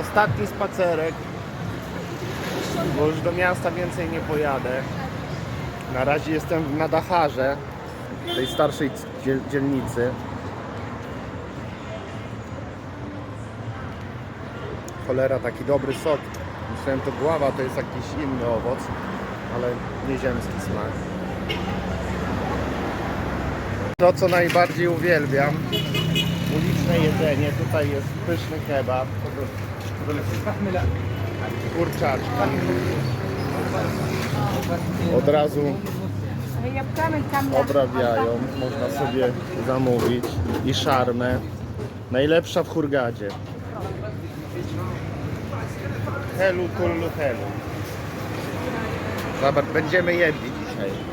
Ostatni spacerek, bo już do miasta więcej nie pojadę. Na razie jestem na Dacharze, tej starszej dziel- dzielnicy. Cholera, taki dobry sok. Myślałem, to gława to jest jakiś inny owoc, ale nieziemski smak. To, co najbardziej uwielbiam, uliczne jedzenie. Tutaj jest pyszny kebab, Fachmy Od razu obrabiają, można sobie zamówić i szarmę. Najlepsza w Hurgadzie. Helu kullu helu. Zobacz, będziemy jedli dzisiaj.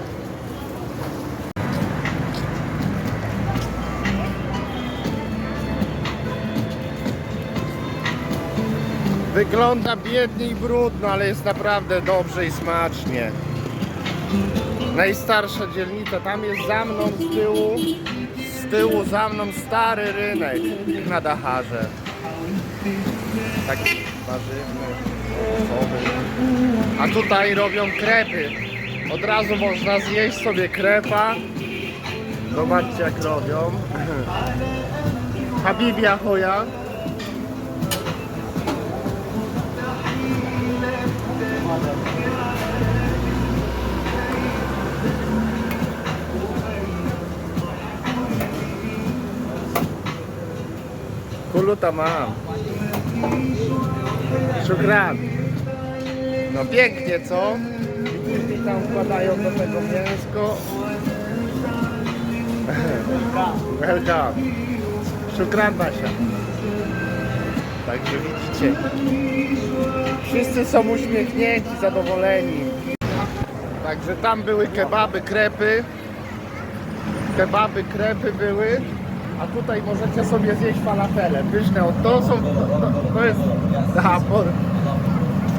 Wygląda biednie i brudno, ale jest naprawdę dobrze i smacznie. Najstarsza dzielnica, tam jest za mną z tyłu, z tyłu za mną stary rynek na Dacharze. Taki warzywny, owocowy. A tutaj robią krepy. Od razu można zjeść sobie krepa. Zobaczcie jak robią. Habibi Ahoya. Kulu tamam. Szukran. No pięknie, co? I tam wkładają do tego mięsko. Welcome. Szukran Basia. Także widzicie. Wszyscy są uśmiechnięci, zadowoleni. Także tam były kebaby, krepy. Kebaby, krepy były. A tutaj możecie sobie zjeść falafele. Pyszne. O, to są. To, to jest. Aha, po,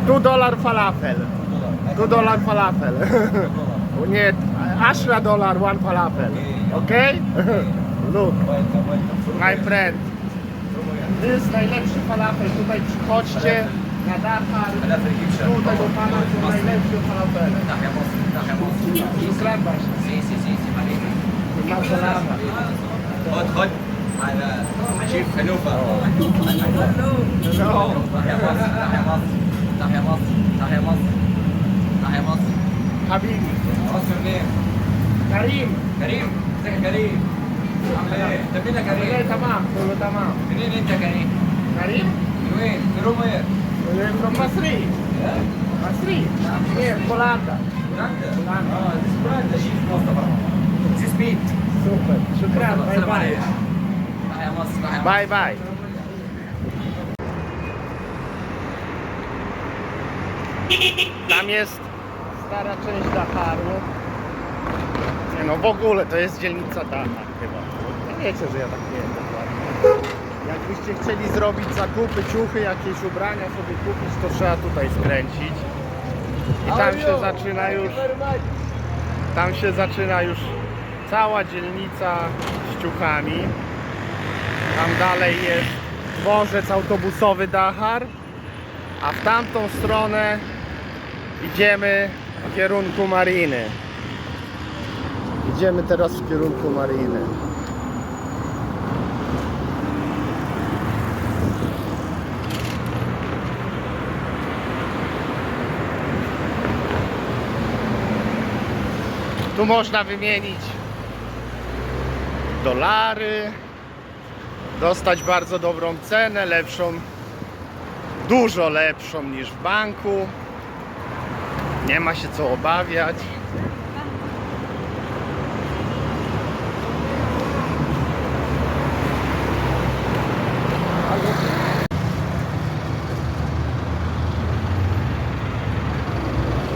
2 dolar falafel. 2 dolar falafel. O Nie, Ashra dolar one falafel. Ok? Look, my friend. To jest najlepszy falafel. Tutaj przychodźcie na Dakar. Tu tego pana są najlepsze falafele. Szukran Basia. Si, خد خد على شيف هنوفر تحيا مصر تحيا مصر تحيا مصر تحيا مصر تحيا مصر حبيبي مصر مين؟ كريم كريم ازيك يا كريم؟ عامل إيه؟ انت فين يا كريم؟ إيه تمام كله تمام منين انت يا كريم؟ كريم؟ من وين؟ فروم وير؟ فروم مصري مصري إيه بولندا بولندا؟ بولندا آه ديس بولندا شيف مصطفى ديس بيت Super. Szukran. Bye السلام bye. عليكم تحيا مصر تحيا مصر Bye bye. Tam jest stara część Dacharu. Nie no w ogóle to jest dzielnica Dachar chyba. No wiecie, że ja tak nie wiem dokładnie. Jakbyście chcieli zrobić zakupy, ciuchy, jakieś ubrania sobie kupić, to trzeba tutaj skręcić. I tam się zaczyna już tam się zaczyna już cała dzielnica z. Tam dalej jest dworzec autobusowy Dachar, a w tamtą stronę idziemy w kierunku mariny. Idziemy teraz w kierunku mariny. Tu można wymienić dolary, dostać bardzo dobrą cenę, lepszą, dużo lepszą niż w banku. Nie ma się co obawiać.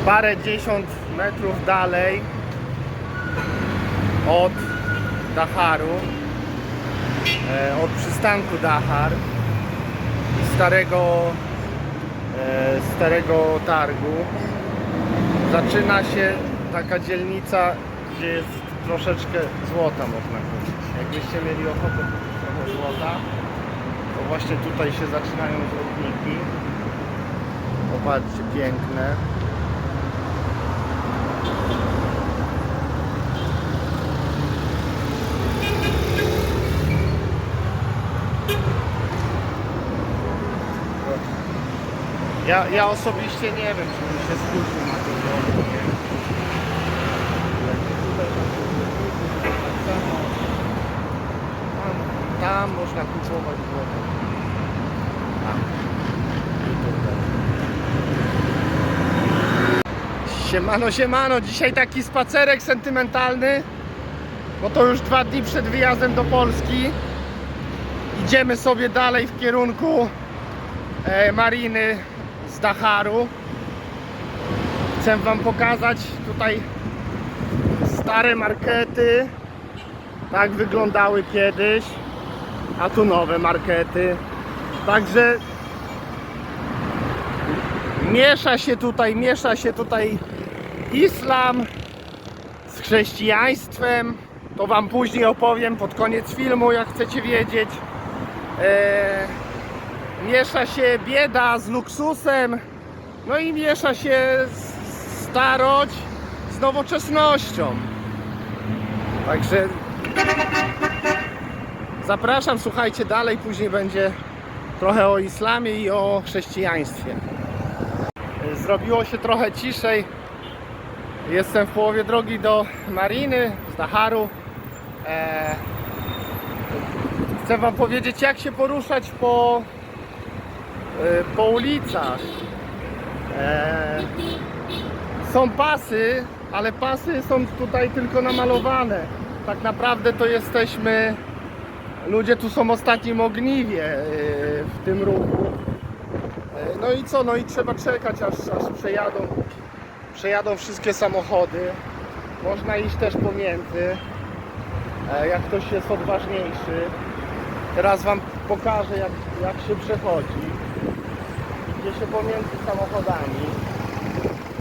Parę dziesiąt metrów dalej od Dacharu, e, od przystanku Dachar starego, e, starego targu zaczyna się taka dzielnica, gdzie jest troszeczkę złota można kupić. Jakbyście mieli ochotę kupić trochę złota, to właśnie tutaj się zaczynają zwrotniki. Popatrzcie, piękne. Ja, ja osobiście nie wiem, czy bym się skusił na to. Tam, tam można kupować wodę. Siemano, siemano, dzisiaj taki spacerek sentymentalny, bo to już dwa dni przed wyjazdem do Polski. Idziemy sobie dalej w kierunku e, mariny Dacharu. Chcę Wam pokazać tutaj stare markety. Tak wyglądały kiedyś, a tu nowe markety. Także miesza się tutaj, miesza się tutaj islam z chrześcijaństwem. To Wam później opowiem pod koniec filmu, jak chcecie wiedzieć. Eee, miesza się bieda z luksusem, no i miesza się starość z nowoczesnością. Także zapraszam, słuchajcie dalej, później będzie trochę o islamie i o chrześcijaństwie. Zrobiło się trochę ciszej. Jestem w połowie drogi do Mariny z Dacharu. Eee, chcę Wam powiedzieć, jak się poruszać po, po ulicach. Eee, są pasy, ale pasy są tutaj tylko namalowane. Tak naprawdę to jesteśmy. Ludzie tu są ostatnim ogniwie e, w tym ruchu. E, No i co? No i trzeba czekać aż, aż przejadą, przejadą wszystkie samochody. Można iść też pomiędzy. E, Jak ktoś jest odważniejszy. Teraz Wam pokażę jak, jak się przechodzi. Się pomiędzy samochodami.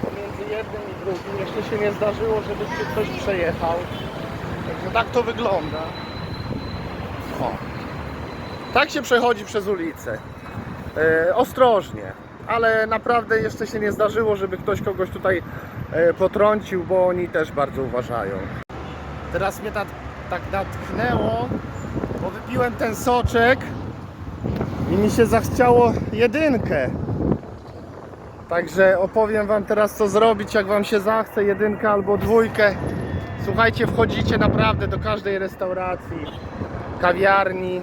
Pomiędzy jednym i drugim. Jeszcze się nie zdarzyło, żeby się ktoś przejechał. Także tak to wygląda. O. Tak się przechodzi przez ulicę. E, ostrożnie. Ale naprawdę jeszcze się nie zdarzyło, żeby ktoś kogoś tutaj e, potrącił, bo oni też bardzo uważają. Teraz mnie tak, tak natchnęło, bo wypiłem ten soczek i mi się zachciało jedynkę. Także opowiem Wam teraz co zrobić, jak Wam się zachce jedynkę albo dwójkę. Słuchajcie, wchodzicie naprawdę do każdej restauracji, kawiarni,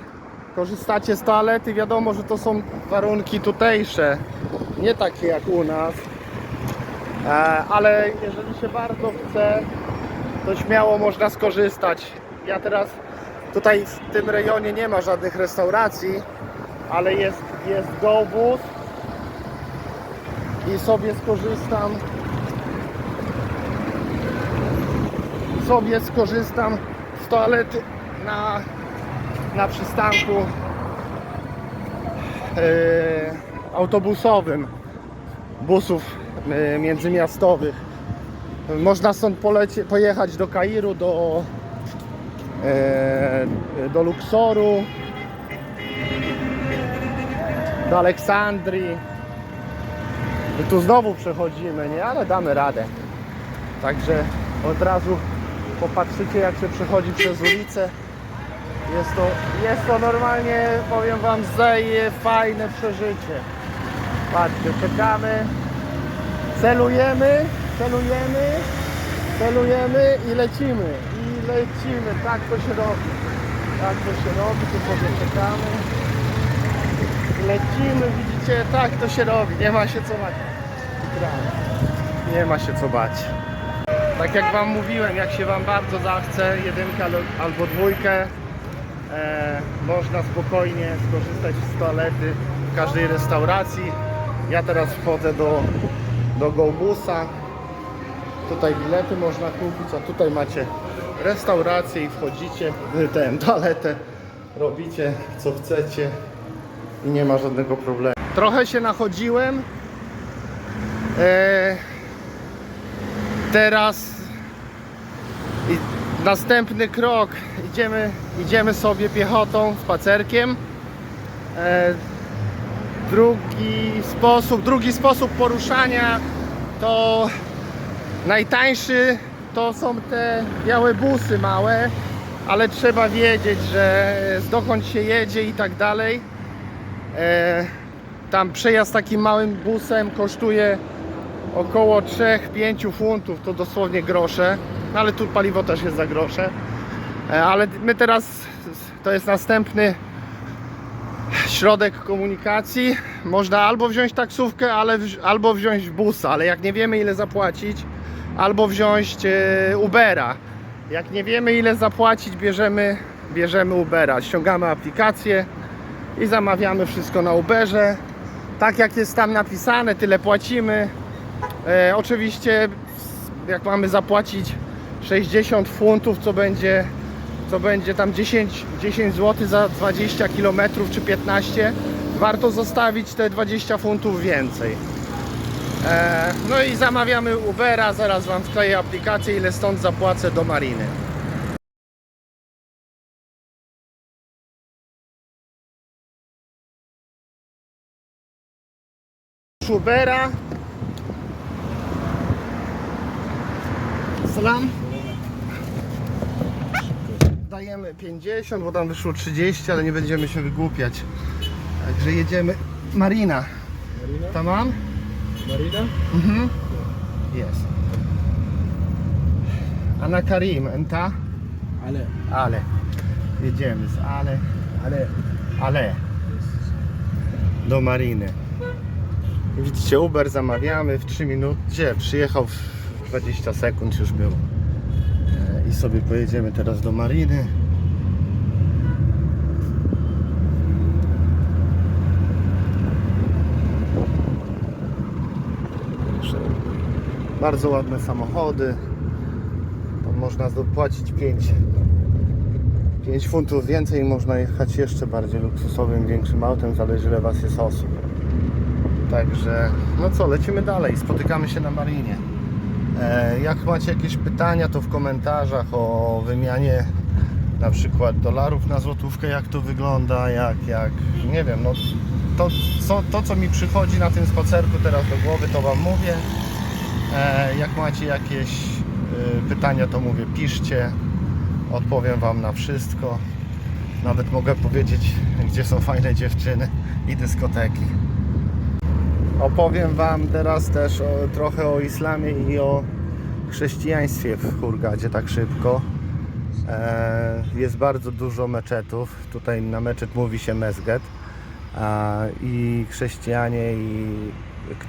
korzystacie z toalety, wiadomo, że to są warunki tutejsze, nie takie jak u nas. E, ale jeżeli się bardzo chce, to śmiało można skorzystać. Ja teraz tutaj w tym rejonie nie ma żadnych restauracji, ale jest, jest GoBus i sobie skorzystam sobie skorzystam z toalety na, na przystanku e, autobusowym busów e, międzymiastowych można stąd polecie, pojechać do Kairu, do, e, do Luksoru, do Aleksandrii. My tu znowu przechodzimy, nie? Ale damy radę. Także od razu popatrzycie jak się przechodzi przez ulicę. Jest to, jest to normalnie, powiem Wam, zeje fajne przeżycie. Patrzcie, czekamy, celujemy, celujemy, celujemy i lecimy. I lecimy, tak to się robi. Tak to się robi, tu sobie czekamy. Lecimy, widzicie, tak to się robi, nie ma się co bać. Nie ma się co bać. Tak jak Wam mówiłem, jak się Wam bardzo zachce, jedynkę al- albo dwójkę, e, można spokojnie skorzystać z toalety w każdej restauracji. Ja teraz wchodzę do, do GoBusa. Tutaj bilety można kupić, a tutaj macie restaurację i wchodzicie tę toaletę, robicie co chcecie i nie ma żadnego problemu. Trochę się nachodziłem. E, teraz następny krok. Idziemy, idziemy sobie piechotą, spacerkiem. E, drugi sposób, drugi sposób poruszania to najtańszy to są te białe busy małe, ale trzeba wiedzieć, że dokąd się jedzie i tak dalej. E, tam przejazd takim małym busem kosztuje około 3-5 funtów, to dosłownie grosze, No, ale tu paliwo też jest za grosze. E, ale my teraz, to jest następny środek komunikacji. Można albo wziąć taksówkę, ale albo wziąć busa, ale jak nie wiemy ile zapłacić, albo wziąć e, Ubera. Jak nie wiemy ile zapłacić, bierzemy, bierzemy Ubera. Ściągamy aplikację i zamawiamy wszystko na Uberze. Tak jak jest tam napisane, tyle płacimy. E, oczywiście jak mamy zapłacić 60 funtów, co będzie co będzie tam 10, 10 zł za 20 km czy 15, warto zostawić te 20 funtów więcej. E, no i zamawiamy Ubera, zaraz Wam wkleję aplikację, ile stąd zapłacę do Mariny. Ubera. Salam. Dajemy 50, bo tam wyszło 30, ale nie będziemy się wygłupiać. Także jedziemy. Marina. Marina? Tamam? Marina? Mhm. Jest. Ana Karim, enta? Ale. Ale. Jedziemy z Ale. Ale. Ale. Do Mariny. Widzicie, Uber zamawiamy w 3 minuty. Przyjechał w 20 sekund już był. E, I sobie pojedziemy teraz do Mariny. Bardzo ładne samochody. Tam można zapłacić 5, 5 funtów więcej można jechać jeszcze bardziej luksusowym, większym autem, zależy ile Was jest osób. Także, no co, lecimy dalej, spotykamy się na Marinie. E, jak macie jakieś pytania, to w komentarzach o wymianie na przykład dolarów na złotówkę, jak to wygląda, jak, jak, nie wiem, no to, co, to co mi przychodzi na tym spacerku teraz do głowy, to Wam mówię. E, jak macie jakieś y, pytania, to mówię, piszcie. Odpowiem Wam na wszystko. Nawet mogę powiedzieć, gdzie są fajne dziewczyny i dyskoteki. Opowiem Wam teraz też o, trochę o islamie i o chrześcijaństwie w Hurgadzie tak szybko. E, jest bardzo dużo meczetów. Tutaj na meczet mówi się mezget. I chrześcijanie, i,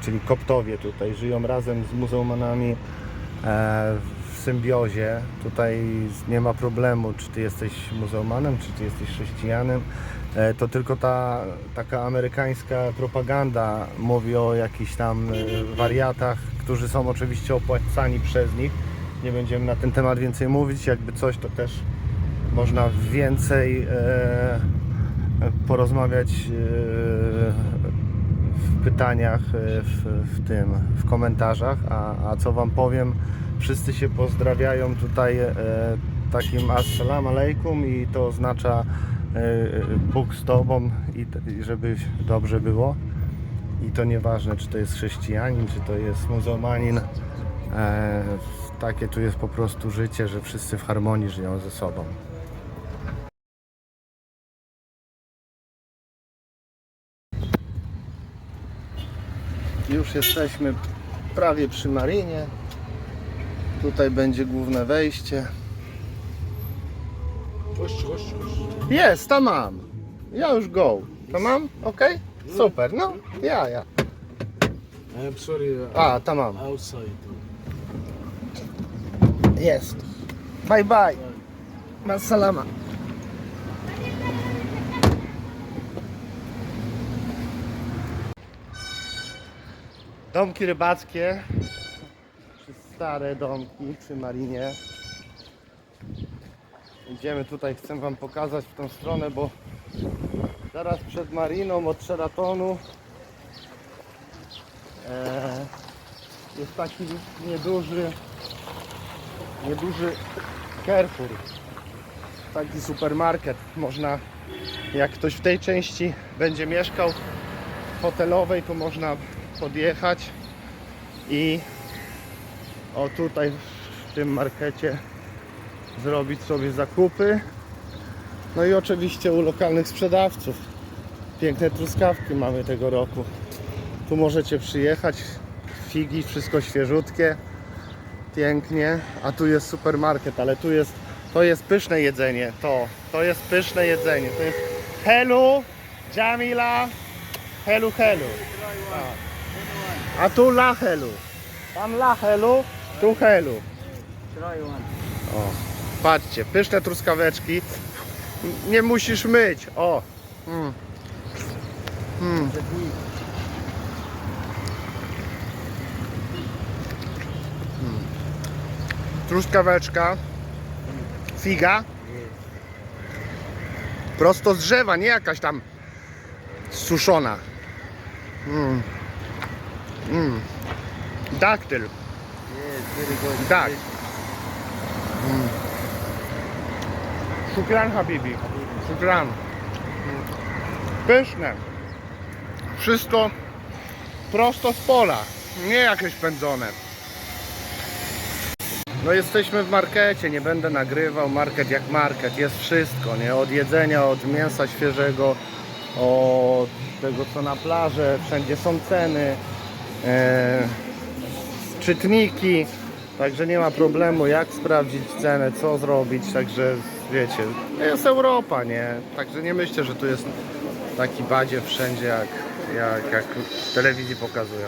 czyli koptowie tutaj żyją razem z muzułmanami e, symbiozie. Tutaj nie ma problemu, czy ty jesteś muzułmanem, czy ty jesteś chrześcijanem. E, To tylko ta taka amerykańska propaganda mówi o jakichś tam e, wariatach, którzy są oczywiście opłacani przez nich. Nie będziemy na ten temat więcej mówić. Jakby coś, to też można więcej e, porozmawiać w pytaniach, w, w tym, w komentarzach. A, a co Wam powiem, wszyscy się pozdrawiają tutaj e, takim Assalam alaikum i to oznacza e, Bóg z Tobą i, i żeby dobrze było. I to nieważne, czy to jest chrześcijanin, czy to jest muzułmanin. E, takie tu jest po prostu życie, że wszyscy w harmonii żyją ze sobą. Już jesteśmy prawie przy marinie. Tutaj będzie główne wejście. Jest, tam mam. Ja już go. To mam? Ok? Super, no. Ja, ja. Sorry. uh, A, tam mam. outside. Jest. Bye bye. Masalama. Domki rybackie. Stare domki przy marinie. Idziemy tutaj, chcę Wam pokazać w tą stronę, bo zaraz przed mariną od Sheratonu e, jest taki nieduży nieduży Carrefour taki supermarket można Jak ktoś w tej części będzie mieszkał hotelowej, to można podjechać i o tutaj w tym markecie zrobić sobie zakupy. No i oczywiście u lokalnych sprzedawców. Piękne truskawki mamy tego roku. Tu możecie przyjechać. Figi, wszystko świeżutkie. Pięknie. A tu jest supermarket, ale tu jest to jest pyszne jedzenie. To, to jest pyszne jedzenie. To jest helu, Jamila, helu helu. A, A tu la helu. Tam la tu helu. O, patrzcie, pyszne truskaweczki. Nie musisz myć. O. Mm. Mm. Mm. Truskaweczka. Figa. Prosto z drzewa, nie jakaś tam suszona. Mm. Mm. Daktyl. Tak. Szukran Habibi. Szukran. Pyszne. Wszystko prosto z pola. Nie jakieś pędzone. No jesteśmy w markecie, nie będę nagrywał. Market jak market, jest wszystko, nie? Od jedzenia, od mięsa świeżego, od tego co na plaży, wszędzie są ceny, e, czytniki, także nie ma problemu jak sprawdzić cenę, co zrobić, także wiecie, to jest Europa, nie? Także nie myślę, że tu jest taki badzie wszędzie jak, jak, jak w telewizji pokazują.